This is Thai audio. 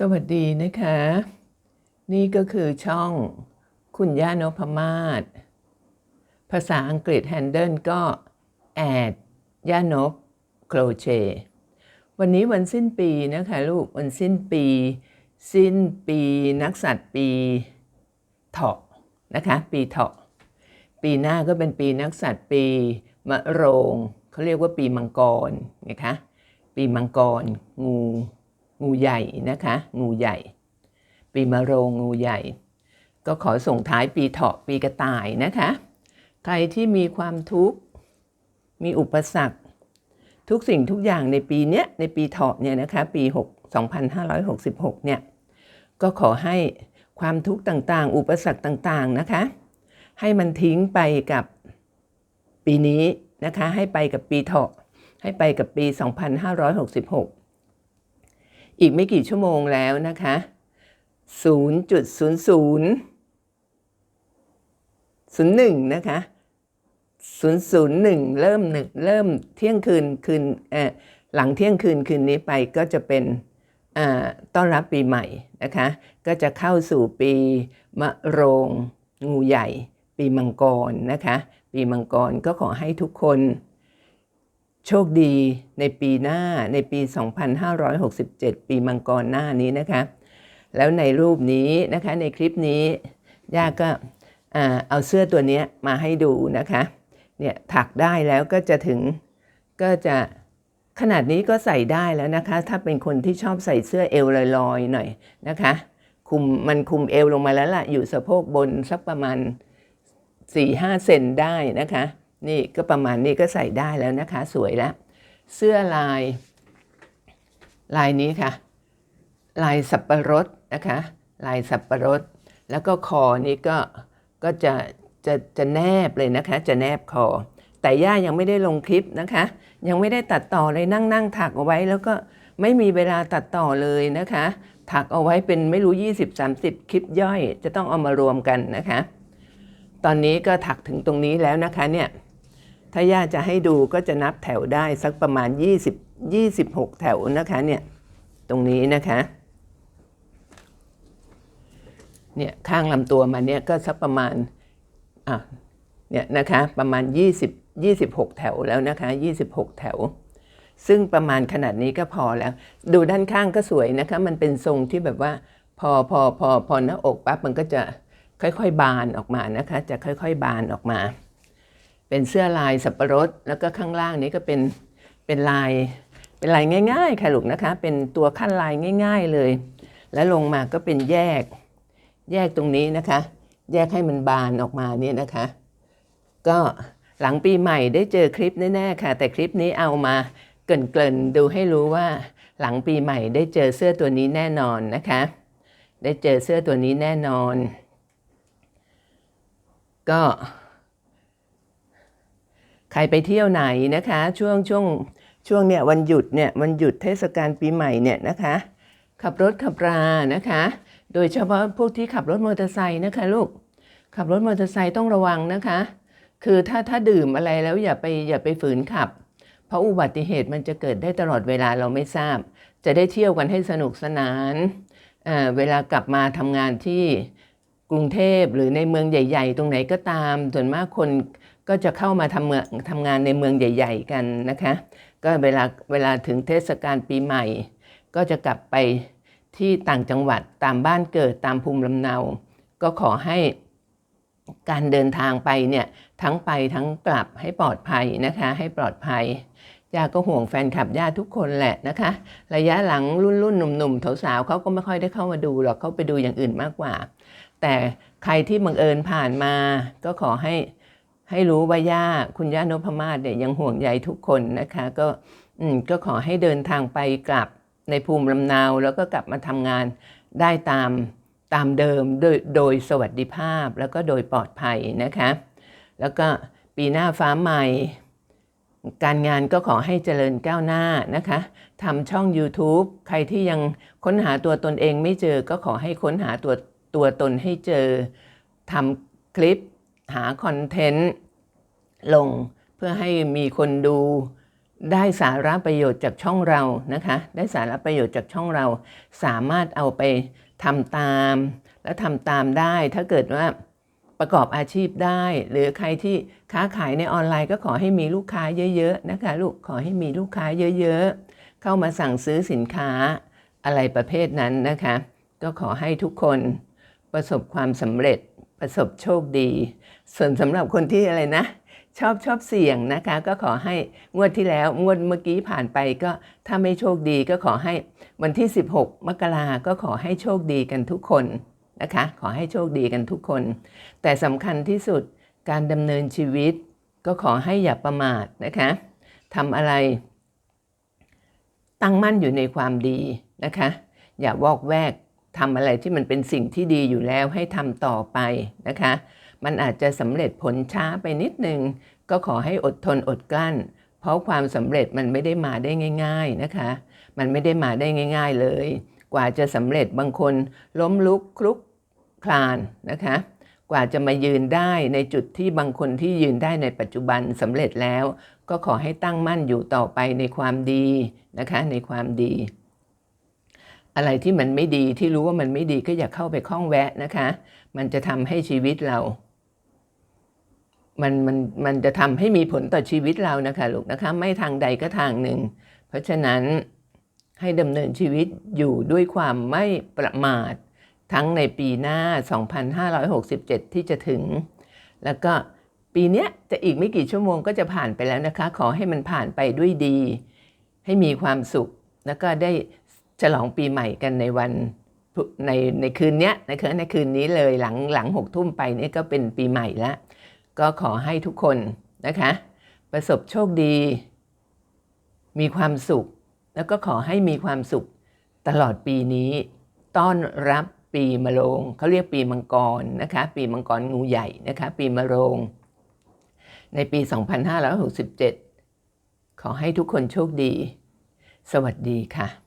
สวัสดีนะคะ นี่ก็คือช่องคุณย่านพมาศภาษาอังกฤษ Handle ก็แอดย่านพโครเช วันนี้วันสิ้นปีนะคะลูกวันสิ้นปี สิ้นปีนักสัตว์ปีเถาะนะคะปีเถาะ ปีหน้าก็เป็นปีนักสัตว์ปีมะโรงเขาเรียกว่าปีมังกรนะคะปีมังกรงู งูใหญ่นะคะ งูใหญ่ ปีมะโรงงูใหญ่ ก็ขอส่งท้ายปีเถาะปีกระต่ายนะคะ ใครที่มีความทุกข์มีอุปสรรค ทุกสิ่งทุกอย่างในปีเนี้ยในปีเถาะเนี่ยนะคะ ปี 6 2566 เนี่ย ก็ขอให้ความทุกข์ต่างๆ อุปสรรคต่างๆนะคะ ให้มันทิ้งไปกับปีนี้นะคะ ให้ไปกับปีเถาะ ให้ไปกับปี 2566 อีกไม่กี่ชั่วโมงแล้วนะคะ 0.00 01 นะคะ 001 เริ่มหนึ่งเริ่มเที่ยงคืนคืนเอ่อหลังเที่ยงคืนคืนนี้ไปก็จะเป็นต้อนรับปีใหม่นะคะ ก็จะเข้าสู่ปีมะโรง งูใหญ่ ปีมังกรนะคะ ปีมังกรก็ขอให้ทุกคน โชคดีในปีหน้าในปี 2567 ปีมังกรหน้านี้นะคะ แล้วในรูปนี้นะคะในคลิปนี้ย่าก็เอาเสื้อตัวนี้มาให้ดูนะคะเนี่ยถักได้แล้วก็จะถึงก็จะขนาดนี้ก็ใส่ได้แล้วนะคะ ถ้าเป็นคนที่ชอบใส่เสื้อเอวลอยๆหน่อยนะคะคุมมันคุมเอวลงมาแล้วล่ะอยู่สะโพกบนสักประมาณ4-5เซนได้นะคะ นี่ก็ประมาณนี้ก็ใส่ได้แล้วนะคะ สวยแล้ว เสื้อลาย ลายนี้ค่ะ ลายสับปะรดนะคะ ลายสับปะรด แล้วก็คอนี้ก็ก็จะจะจะแนบเลยนะคะ จะแนบคอ แต่ย่ายังไม่ได้ลงคลิปนะคะ ยังไม่ได้ตัดต่อเลยนั่งนั่งถักเอาไว้ แล้วก็ไม่มีเวลาตัดต่อเลยนะคะ ถักเอาไว้เป็นไม่รู้ 20-30 คลิปย่อย จะต้องเอามารวมกันนะคะ ตอนนี้ก็ถักถึงตรงนี้แล้วนะคะเนี่ย ถ้าย่าจะให้ดูก็จะนับแถวได้สักประมาณ 20 26 แถวนะคะเนี่ยตรงนี้นะคะเนี่ยข้างลำตัวมันเนี่ยก็สักประมาณอะเนี่ยนะคะประมาณ 20 26 แถวแล้วนะคะ 26 แถว ซึ่งประมาณขนาดนี้ก็พอแล้ว ดูด้านข้างก็สวยนะคะ มันเป็นทรงที่แบบว่าพอพอพอพอหน้าอกปั๊บมันก็จะค่อยๆ บานออกมานะคะ จะค่อยๆ บานออกมา เป็นเสื้อลายสับปะรด แล้วก็ข้างล่างนี้ก็เป็นเป็นลายเป็นลายง่าย ๆ ค่ะลูกนะคะ เป็นตัวขั้นลายง่าย ๆเลย แล้วลงมาก็เป็นแยก แยกตรงนี้นะคะ แยกให้มันบานออกมาเนี่ยนะคะ ก็หลังปีใหม่ได้เจอคลิปแน่ๆค่ะ แต่คลิปนี้เอามาเกริ่นๆดูให้รู้ว่าหลังปีใหม่ได้เจอเสื้อตัวนี้แน่นอนนะคะ ได้เจอเสื้อตัวนี้แน่นอน ก็ ครไปเที่ยวไหนนะคะ ช่วงช่วงช่วงเนี่ยวันหยุดเนี่ยวันหยุดเทศกาลปีใหม่เนี่ยนะคะ ขับรถขับรานะคะ โดยเฉพาะพวกที่ขับรถมอเตอร์ไซค์นะคะลูกขับรถมอเตอร์ไซค์ต้องระวังนะคะ คือถ้าถ้าดื่มอะไรแล้วอย่าไปอย่าไปฝืนขับ เพราะอุบัติเหตุมันจะเกิดได้ตลอดเวลาเราไม่ทราบ จะได้เที่ยวกันให้สนุกสนานเเวลากลับมาทำงานที่กรุงเทพหรือในเมืองใหญ่ ๆ ตรงไหนก็ตาม ส่วนมากคน ก็จะเข้ามาทำเมืองทำงานในเมืองใหญ่ ๆ กันนะคะ ก็เวลาเวลาถึงเทศกาลปีใหม่ ก็จะกลับไปที่ต่างจังหวัดตามบ้านเกิดตามภูมิลำเนา ก็ขอให้การเดินทางไปเนี่ยทั้งไปทั้งกลับให้ปลอดภัยนะคะ ให้ปลอดภัยย่าก็ห่วงแฟนคลับย่าทุกคนแหละนะคะ ระยะหลังรุ่นรุ่นหนุ่มๆสาวๆเขาก็ไม่ค่อยได้เข้ามาดูหรอกเขาไปดูอย่างอื่นมากกว่า แต่ใครที่บังเอิญผ่านมา ก็ขอให้ ให้รู้ว่าย่าคุณย่านพมาศเนี่ยยังห่วงใยทุกคนนะคะ ก็อืมก็ขอให้เดินทางไปกลับในภูมิลำเนาแล้วก็กลับมาทำงานได้ตามตามเดิมโดยโดยสวัสดิภาพแล้วก็โดยปลอดภัยนะคะ แล้วก็ปีหน้าฟ้าใหม่ การงานก็ขอให้เจริญก้าวหน้านะคะทำช่อง YouTube ใครที่ยังค้นหาตัวตนเองไม่เจอก็ขอให้ค้นหาตัวตัวตนให้เจอทำคลิป หาคอนเทนต์ลงเพื่อให้มีคนดูได้สาระประโยชน์จากช่องเรานะคะ ได้สาระประโยชน์จากช่องเรา สามารถเอาไปทำตาม และทำตามได้ถ้าเกิดว่าประกอบอาชีพได้ หรือใครที่ค้าขายในออนไลน์ก็ขอให้มีลูกค้าเยอะๆนะคะลูกขอให้มีลูกค้าเยอะๆ เข้ามาสั่งซื้อสินค้าอะไรประเภทนั้นนะคะ ก็ขอให้ทุกคนประสบความสำเร็จ ประสบโชคดี ส่วนสำหรับคนที่อะไรนะ ชอบชอบเสี่ยงนะคะ ก็ขอให้งวดที่แล้วงวดเมื่อกี้ผ่านไปก็ถ้าไม่โชคดีก็ขอให้วันที่ 16 มกราก็ขอให้โชคดีกันทุกคนนะคะ ขอให้โชคดีกันทุกคน แต่สำคัญที่สุดการดำเนินชีวิต ก็ขอให้อย่าประมาทนะคะทำอะไร ตั้งมั่นอยู่ในความดีนะคะ อย่าวอกแวก ทำอะไรที่มันเป็นสิ่งที่ดีอยู่แล้วให้ทำต่อไปนะคะ มันอาจจะสำเร็จผลช้าไปนิดนึง ก็ขอให้อดทนอดกลั้น เพราะความสำเร็จมันไม่ได้มาได้ง่าย ๆนะคะ มันไม่ได้มาได้ง่าย ๆเลย กว่าจะสำเร็จบางคนล้มลุกคลุกคลานนะคะ กว่าจะมายืนได้ในจุดที่บางคนที่ยืนได้ในปัจจุบันสำเร็จแล้ว ก็ขอให้ตั้งมั่นอยู่ต่อไปในความดีนะคะ ในความดี อะไรที่มันไม่ดีที่รู้ว่ามันไม่ดีก็อย่าเข้าไปข้องแวะนะคะ มันจะทำให้ชีวิตเรา มันมันมันจะทำให้มีผลต่อชีวิตเรานะคะลูกนะคะ ไม่ทางใดก็ทางหนึ่ง เพราะฉะนั้นให้ดำเนินชีวิตอยู่ด้วยความไม่ประมาท ทั้งในปีหน้า 2567 ที่จะถึง แล้วก็ปีนี้จะอีกไม่กี่ชั่วโมงก็จะผ่านไปแล้วนะคะ ขอให้มันผ่านไปด้วยดี ให้มีความสุขแล้วก็ได้ ฉลองปีใหม่กันในวันในในคืนเนี้ยนะคะในคืนนี้เลยหลังหลังหกทุ่มไปนี่ก็เป็นปีใหม่ล้วก็ขอให้ทุกคนนะคะ ประสบโชคดี มีความสุข แล้วก็ขอให้มีความสุขตลอดปีนี้ ต้อนรับปีมะโรงเขาเรียกปีมังกรนะคะ ปีมังกรงูใหญ่นะคะ ปีมะโรง ในปี 2567 ขอให้ทุกคนโชคดี สวัสดีค่ะ